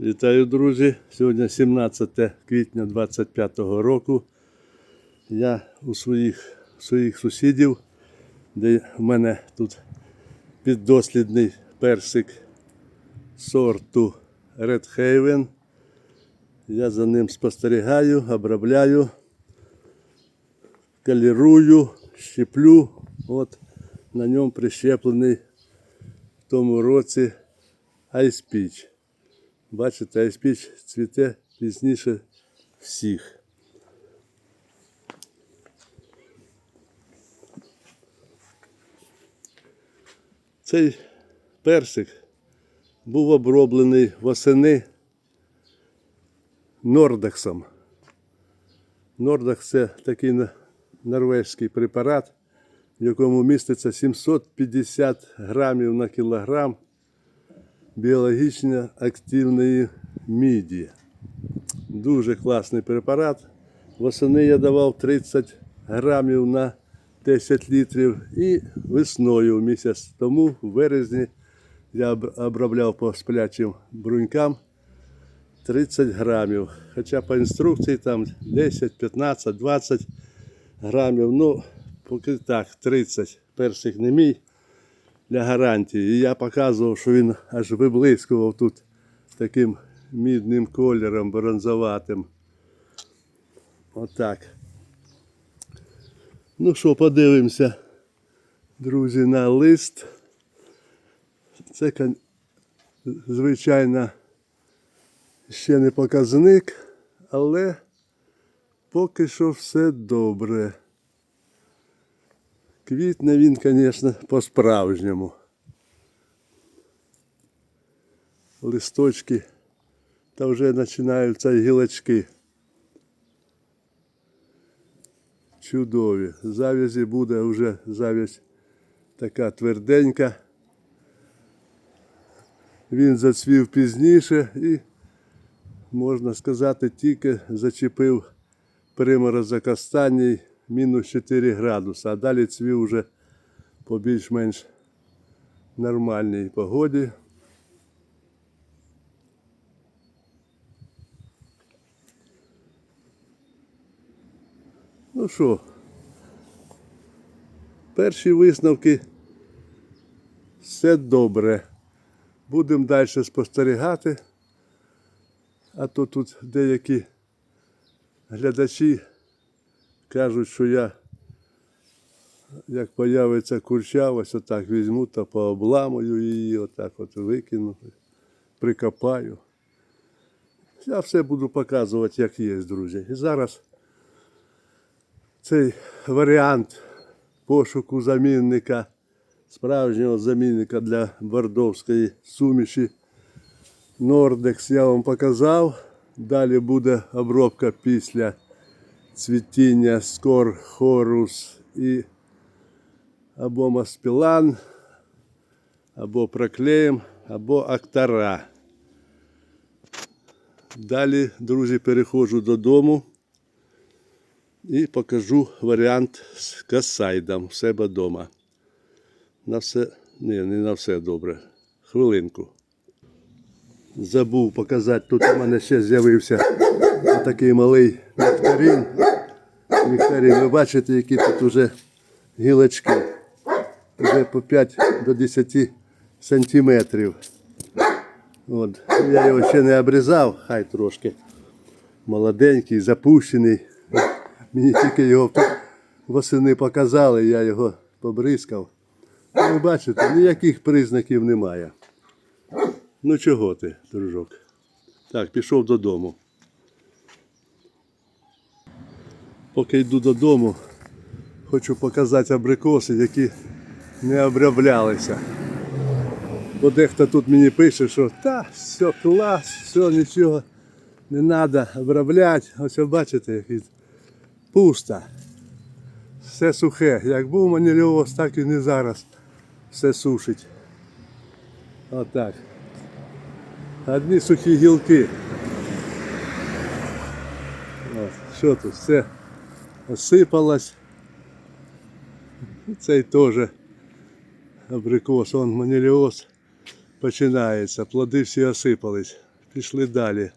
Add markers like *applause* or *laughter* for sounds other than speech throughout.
Вітаю, друзі! Сьогодні 17 квітня 2025 року. Я у своїх, своїх сусідів, де в мене тут піддослідний персик сорту Red Haven. Я за ним спостерігаю, обробляю, калірую, щеплю. От на ньому прищеплений в тому році Ice Peach. Бачите, айспіч цвіте пізніше всіх. Цей персик був оброблений восени Нордексом. Нордекс це такий норвезький препарат, в якому міститься 750 грамів на кілограм біологічно активної міді. Дуже класний препарат. Восени я давав 30 грамів на 10 літрів і весною місяць тому, в березні, я обробляв по сплячим брунькам 30 грамів. Хоча по інструкції там 10, 15, 20 грамів. Ну, поки так, 30. Перших не мій для гарантії. І я показував, що він аж виблискував тут таким мідним кольором, бронзоватим. Отак. Ну що, подивимося, друзі, на лист. Це, звичайно, ще не показник, але поки що все добре. Квітне він, звісно, по-справжньому. Листочки та вже починаються гілочки. Чудові. Завязі буде вже завязь така тверденька. Він зацвів пізніше і, можна сказати, тільки зачепив приморозок останній мінус 4 градуси, а далі цвів вже по більш-менш нормальній погоді. Ну що, перші висновки все добре. Будемо далі спостерігати. А то тут деякі глядачі кажуть, що я, як появиться курча, ось отак візьму та пообламую її, отак от викину, прикопаю. Я все буду показувати, як є, друзі. І зараз цей варіант пошуку замінника, справжнього замінника для бордовської суміші Нордекс я вам показав. Далі буде обробка після цвітіння скор, хорус і або маспілан, або проклеєм, або актара. Далі, друзі, переходжу додому і покажу варіант з касайдом в себе вдома. На все, ні, не на все добре. Хвилинку. Забув показати, тут у мене ще з'явився такий малий нектарин. Нектарин, ви бачите, які тут вже гілочки. Вже по 5 до 10 сантиметрів. От. Я його ще не обрізав, хай трошки молоденький, запущений. Мені тільки його восени показали, я його побризкав. Ну, Ви бачите, ніяких признаків немає. Ну чого ти, дружок? Так, пішов додому. Поки йду додому, хочу показати абрикоси, які не оброблялися. Бо дехто тут мені пише, що та, все клас, все, нічого не треба обробляти. Ось бачите, який пусто. Все сухе. Як був маніліоз, так і не зараз. Все сушить. Отак. Одні сухі гілки. Що тут? Все осипалось. Цей теж абрикос, он маніліоз починається. Плоди всі осипались. Пішли далі.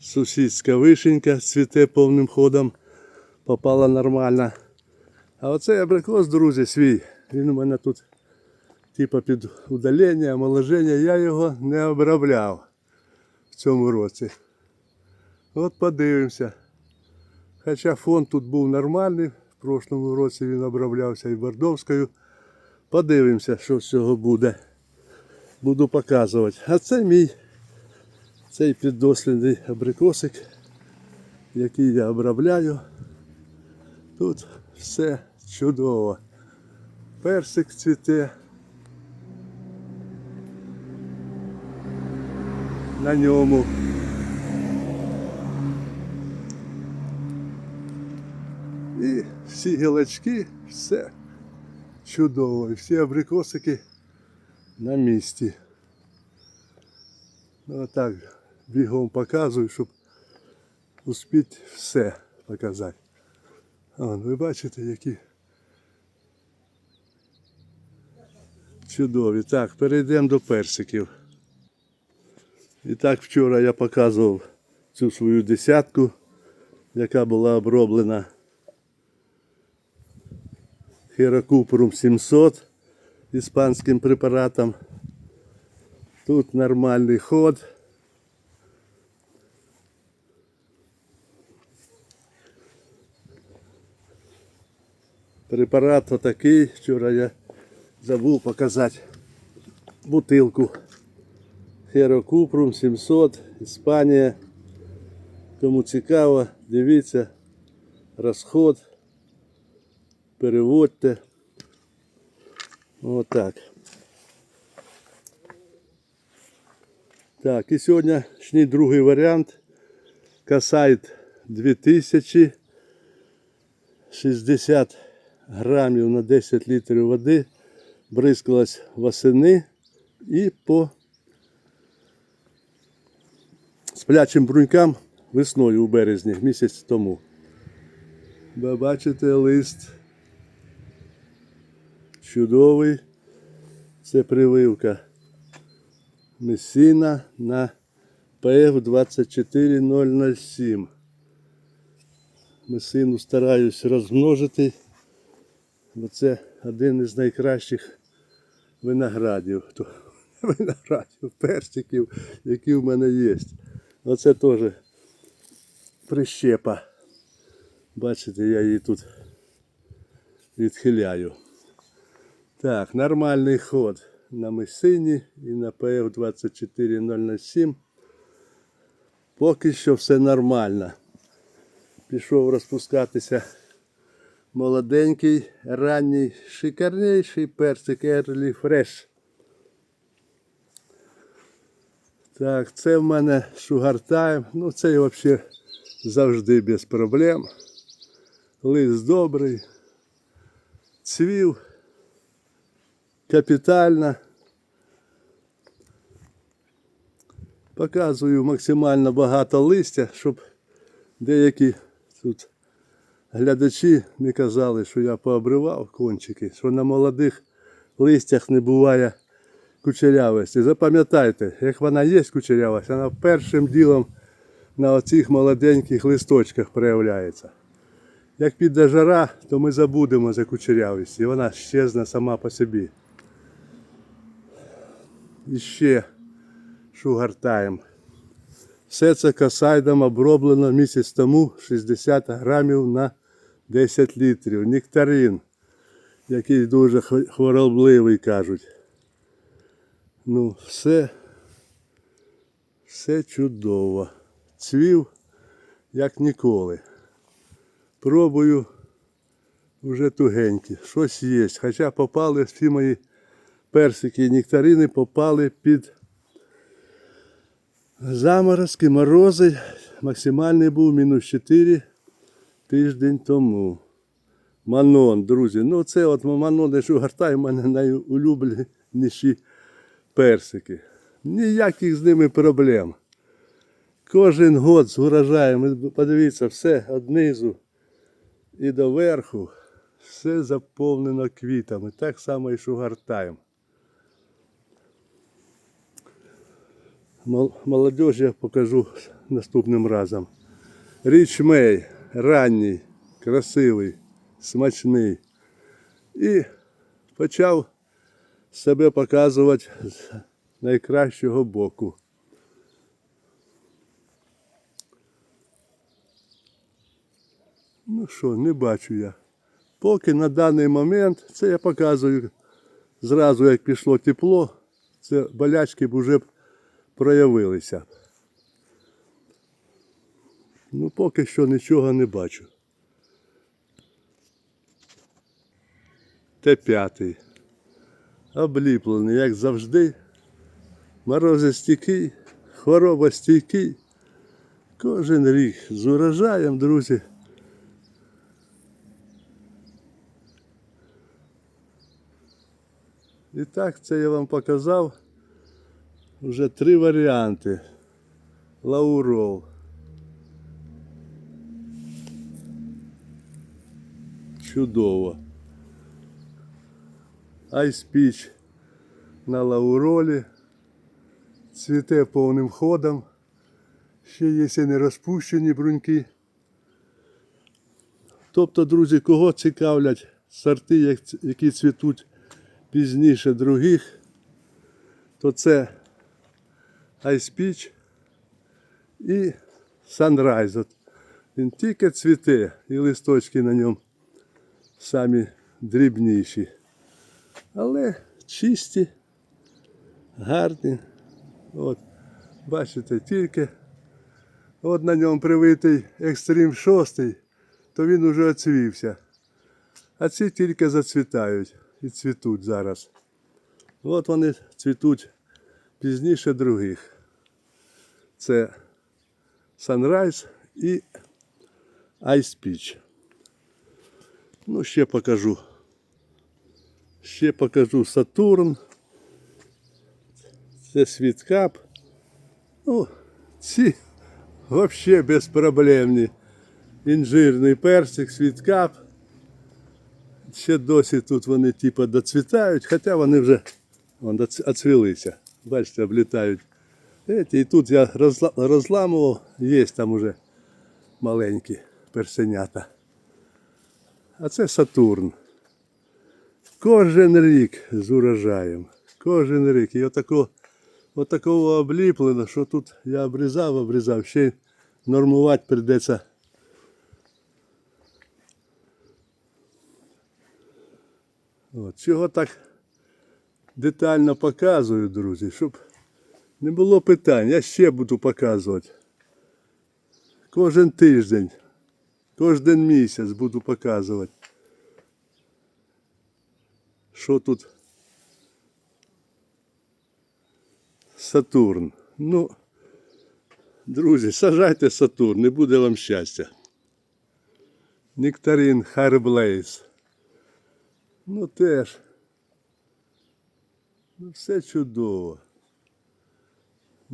Сусідська вишенька цвіте повним ходом. Попала нормально. А оцей абрикос, друзі, свій. Він у мене тут типа під удалення, омоложення. Я його не обробляв в цьому році. От подивимося. Хоча фон тут був нормальний, в прошлому році він оброблявся і бордовською. Подивимося, що з цього буде. Буду показувати. А це мій цей піддослідний абрикосик, який я обробляю. Тут все чудово. Персик цвіте. На ньому. І всі гілочки, все чудово. І всі абрикосики на місці. Ну, отак бігом показую, щоб успіти все показати. Вон, ви бачите, які чудові. Так, перейдемо до персиків. І так вчора я показував цю свою десятку, яка була оброблена Херокупорум 700 іспанським препаратом. Тут нормальний ход. Препарат отакий. Вчора я забув показати бутилку. Херокупрум 700, Іспанія. Кому цікаво, дивіться, розход, переводьте. Отак. Так, і сьогоднішній другий варіант. Касайт 2000, 60 грамів на 10 літрів води. Бризкалась восени і по сплячим брунькам весною у березні, місяць тому. Ви бачите лист чудовий. Це прививка Месіна на ПФ 24007. Месину стараюсь розмножити, бо це один із найкращих виноградів. *laughs* Виноградів, персиків, які в мене є. Оце теж прищепа. Бачите, я її тут відхиляю. Так, нормальний ход на Месині і на ПФ 24007. Поки що все нормально. Пішов розпускатися молоденький, ранній, шикарніший персик Early Fresh. Так, це в мене Sugar Time. Ну, це взагалі завжди без проблем. Лист добрий. Цвів. Капітально. Показую максимально багато листя, щоб деякі тут глядачі не казали, що я пообривав кончики, що на молодих листях не буває кучерявості. Запам'ятайте, як вона є кучерявость, вона першим ділом на оцих молоденьких листочках проявляється. Як піде жара, то ми забудемо за кучерявість, і вона щезне сама по собі. І ще Sugar Все це касайдом оброблено місяць тому 60 грамів на 10 літрів. Нектарин, який дуже хворобливий, кажуть. Ну, все, все чудово. Цвів, як ніколи. Пробую вже тугенькі. Щось є. Хоча попали всі мої персики і нектарини попали під заморозки, морози. Максимальний був мінус 4 тиждень тому. Манон, друзі. Ну це от Манон і Шугартай у мене найулюбленіші персики. Ніяких з ними проблем. Кожен год з урожаєм, подивіться, все однизу і до верху, все заповнено квітами. Так само і шугартаєм. Мол- Молодежь я покажу наступним разом. Річ Мей, ранній, красивий, смачний. І почав себе показувати з найкращого боку. Ну що, не бачу я. Поки на даний момент, це я показую зразу, як пішло тепло, це болячки б вже б проявилися. Ну, поки що нічого не бачу. Т5. Обліплений, як завжди. Морозостійкий, хворобостійкий. Кожен рік з урожаєм, друзі. І так, це я вам показав вже три варіанти. Лаурол. Чудово. Айспіч на лауролі. Цвіте повним ходом. Ще є не розпущені бруньки. Тобто, друзі, кого цікавлять сорти, які цвітуть пізніше других, то це Ice Peach і Sunrise. От Він тільки цвіте і листочки на ньому самі дрібніші. Але чисті, гарні. От, бачите, тільки от на ньому привитий екстрім 6, то він уже оцвівся. А ці тільки зацвітають і цвітуть зараз. От вони цвітуть пізніше других. Це Sunrise і Ice Peach. Ну, ще покажу. Ще покажу Сатурн. Це світкап. Ну, ці взагалі безпроблемні. Інжирний персик, світкап. Ще досі тут вони типу доцвітають, хоча вони вже вон, доц- оцвілися. Бачите, облітають. Еті, І тут я розла- розламував, є там уже маленькі персенята. А це Сатурн. Кожен рік з урожаєм. Кожен рік. І отако, отакого обліплено, що тут я обрізав, обрізав, ще нормувати прийдеться. От, чого так детально показую, друзі, щоб не було питань. Я ще буду показувати. Кожен тиждень, кожен місяць буду показувати. Що тут? Сатурн. Ну, друзі, сажайте Сатурн, не буде вам щастя. Нектарин Харблейс. Ну теж. Ну, все чудово.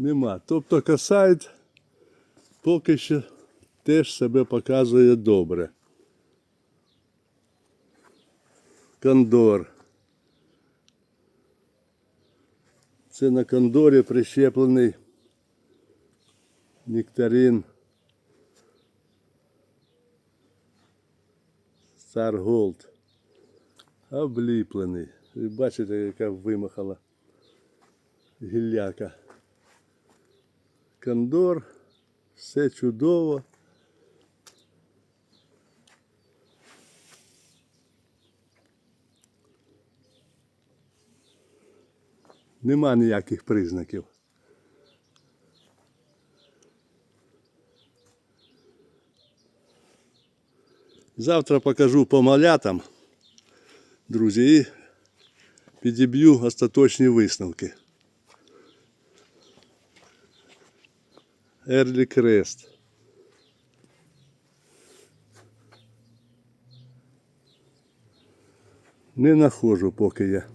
Нема. Тобто касайт поки що теж себе показує добре. Кондор. Це на кондорі прищеплений нектарин. Gold. Обліплений. Бачите, яка вимахала гілляка. Кондор. Все чудово. Нема ніяких признаків. Завтра покажу по малятам, друзі, і підіб'ю остаточні висновки. Ерлі Крест. Не нахожу поки я.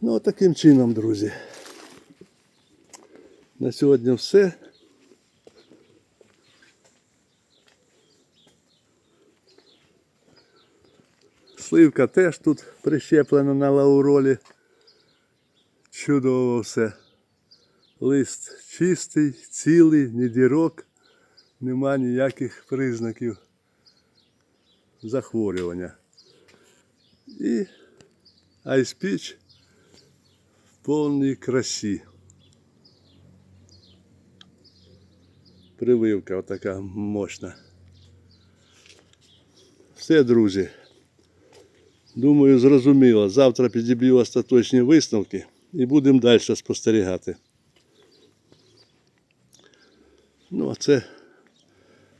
Ну, таким чином, друзі. На сьогодні все. Сливка теж тут прищеплена на лауролі. Чудово все. Лист чистий, цілий, ні дірок, нема ніяких признаків захворювання. І айспіч в повній красі. Прививка отака мощна. Все, друзі. Думаю, зрозуміло. Завтра підіб'ю остаточні висновки і будемо далі спостерігати. Ну, а це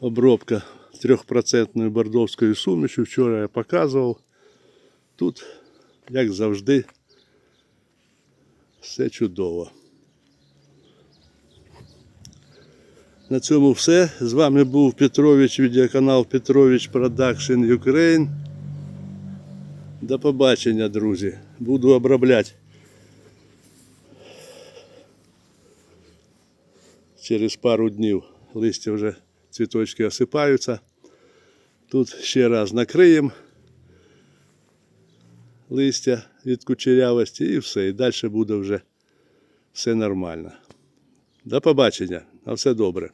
обробка 3% бордовською сумішю. Вчора я показував. Тут, як завжди, все чудово. На цьому все. З вами був Петрович, відеоканал Петрович Production Ukraine. До побачення, друзі. Буду обробляти. Через пару днів листя вже цвіточки осипаються. Тут ще раз накриємо листя від кучерявості і все. І далі буде вже все нормально. До побачення. На все добре.